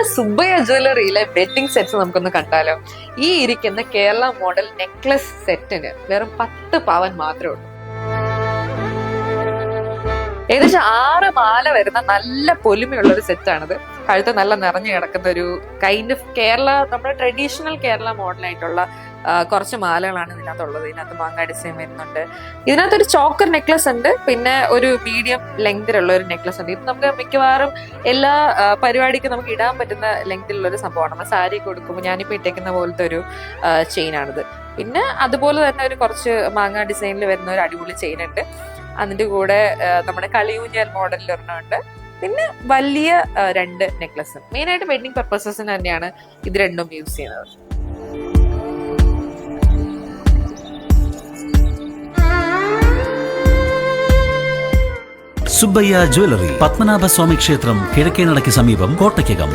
നമ്മുടെ Subbaiah ജ്വല്ലറിയിലെ wedding sets നമുക്കൊന്ന് കണ്ടാലോ? ഈ ഇരിക്കുന്ന കേരള മോഡൽ നെക്ലസ് സെറ്റിന് വെറും പത്ത് പവൻ മാത്രമേ ഉള്ളൂ. ഏകദേശം ആറ് മാല വരുന്ന നല്ല പൊലിമയുള്ള ഒരു സെറ്റാണിത് കഴുത്ത് നല്ല നിറഞ്ഞു കിടക്കുന്ന ഒരു കൈൻഡ് ഓഫ് കേരള നമ്മുടെ ട്രഡീഷണൽ കേരള മോഡലായിട്ടുള്ള കുറച്ച് മാലകളാണ് ഇതിനകത്തുള്ളത്. ഇതിനകത്ത് മാങ്ങ ഡിസൈൻ വരുന്നുണ്ട്. ഇതിനകത്ത് ഒരു ചോക്കർ നെക്ലസ് ഉണ്ട്. പിന്നെ ഒരു മീഡിയം ലെങ്തിലുള്ള ഒരു നെക്ലസ് ഉണ്ട്. ഇത് നമുക്ക് മിക്കവാറും എല്ലാ പരിപാടിക്കും നമുക്ക് ഇടാൻ പറ്റുന്ന ലെങ്തിലുള്ള ഒരു സംഭവമാണ്. നമ്മൾ സാരി കൊടുക്കുമ്പോൾ ഞാനിപ്പോൾ ഇട്ടേക്കുന്ന പോലത്തെ ഒരു ചെയിനാണിത് പിന്നെ അതുപോലെ തന്നെ ഒരു കുറച്ച് മാങ്ങാ ഡിസൈനിൽ വരുന്ന ഒരു അടിപൊളി ചെയിൻ ഉണ്ട്. അതിന്റെ കൂടെ നമ്മുടെ കളിയൂഞ്ഞാൽ മോഡലിൽ ഒരെണ്ണമുണ്ട് പിന്നെ വലിയ രണ്ട് നെക്ലസ്. മെയിനായിട്ട് വെഡിങ് പർപ്പസസിന് തന്നെയാണ് ഇത് രണ്ടും യൂസ് ചെയ്യുന്നത്. സുബ്ബയ്യ ജ്വല്ലറി പത്മനാഭസ്വാമി ക്ഷേത്രം കിഴക്കേനടയ്ക്ക് സമീപം കോട്ടയ്ക്കകം.